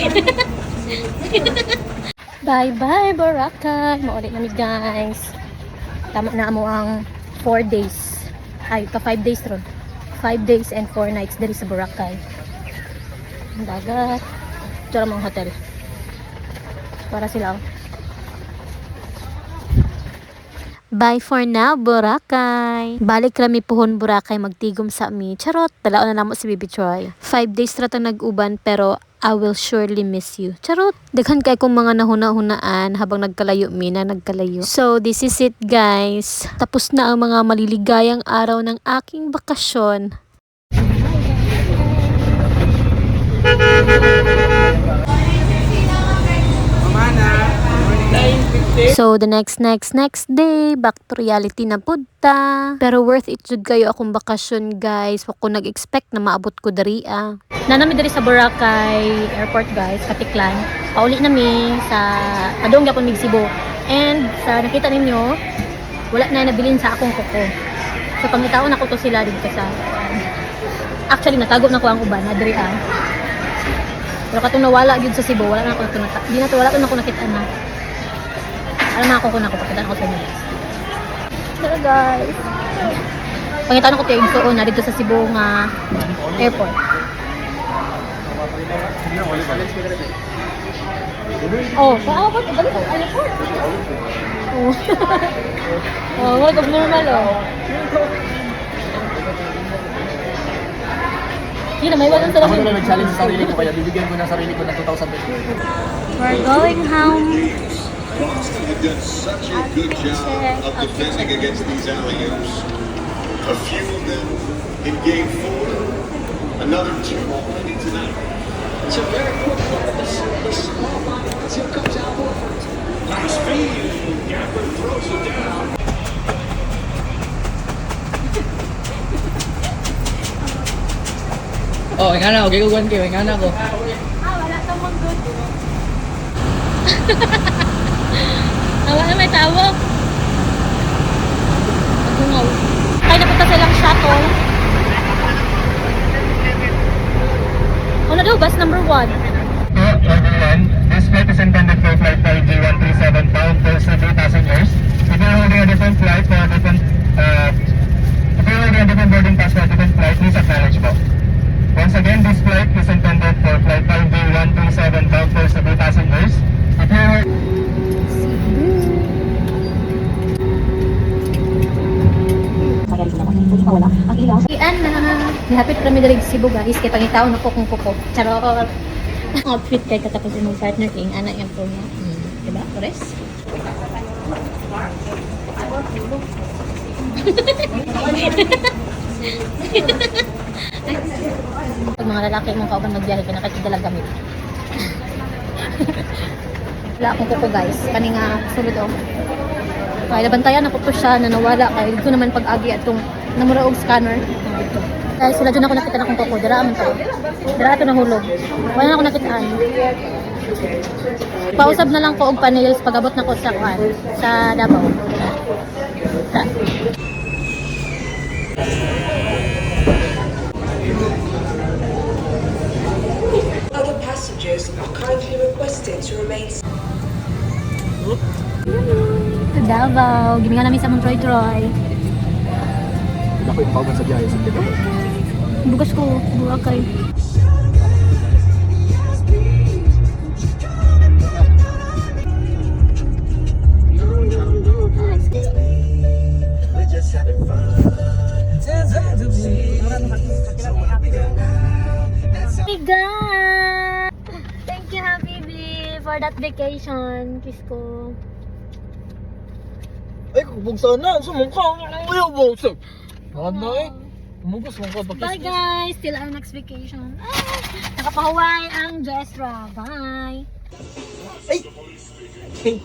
Bye-bye, Boracay. Maulit namin, guys. Tama na mo ang 4 days. Ay, ka 5 days ron. 5 days and 4 nights diri sa Boracay. Ang dagat. Lang mga hotel. Para sila. oh. Bye for now, Boracay. Balik rami pohon Boracay magtigom sa mi. Charot, dalaon na namo si Baby Troy. Five days rata nag-uban pero I will surely miss you. Charot. Daghan kay kong mga nahuna-hunaan habang nagkalayo mi na nagkalayo. So, this is it guys. Tapos na ang mga maliligayang araw ng aking bakasyon. So, the next, next, next day, back to reality na punta. Pero worth it jud kayo akong bakasyon, guys. Wa ko nag-expect na maabot ko dari ah. Nanami dari sa Boracay Airport, guys, Katiklan. Pauli nami sa Padong Gapon mig Cebu. And sa nakita ninyo, wala na nabilin sa akong kuko. So, pangitaon ako to sila dito sa Actually, natago na ko ang uban na dari ah. Pero katong nawala gyud sa Cebu, wala na ako nakita. Di na to, wala na ako nakita na. Alam na ako kung ako, pakita ko sa inyo guys. Hello guys. Pangitan ko tayo so na dito sa Cebu nga airport. Oh, paabot ko balik ang airport. Oh. oh, wag normal oh. Hindi na, may walang sa Ako na lang lamin. nag-challenge sa sarili ko kaya bibigyan ko ng sarili ko ng 2,000 We're going home. Boston had done such a good job of defending against these alley-oops. A few of them in game four, another two already tonight. It's a very quick one. The, the small offense. Here comes Al Horford. Nice feed. Gafford throws it down. Oh, nga na, okay, kukuhan kayo, nga na ako. Ah, wala ka mong good. Tawa na may tawag. Nagungaw. Kaya napunta silang shuttle. Ano daw, bus number one? Hello everyone, this flight is intended for flight 5G137 bound for Cebu passengers. If you're uh, holding a different boarding pass for a flight, please. Once again, this flight is intended for flight 5G137 bound for Cebu passengers. If you're Ian na nihapit kami dali Cebu guys kay pangitaw na ko kung kuko. Charot. Ang outfit kay katapos yung partner king ana yan po niya. Hmm. Diba? Pores? Pag mga lalaki mong kauban magbiyahe ka nakikidala gamit. Wala akong kuko guys. Kani nga sulod oh. Kaya nabantayan ako to siya na nawala kaya dito naman pag-agi atong namura og scanner. Guys, wala dyan ako nakita na kung kuko. Dara man to. Dara ito nahulog. Wala na ako nakitaan. Pausab na lang ko og panels pag-abot na ko sa kuan sa Davao. Ta. Other passengers are kindly requested to remain Sa Davao. Gimingan namin sa Montroy Troy. Ako yung pauban sa biyahe sa dito. Bugas ko. Buakay. Hey God! Thank you, Habibi, for that vacation. Kiss ko. Ay, kung sana, sumungka, ayaw mo, Ano eh? Mo ka, Bye guys! Till our next vacation. Ah, nakapahuway ang Jesra. Bye! Ay! Hey!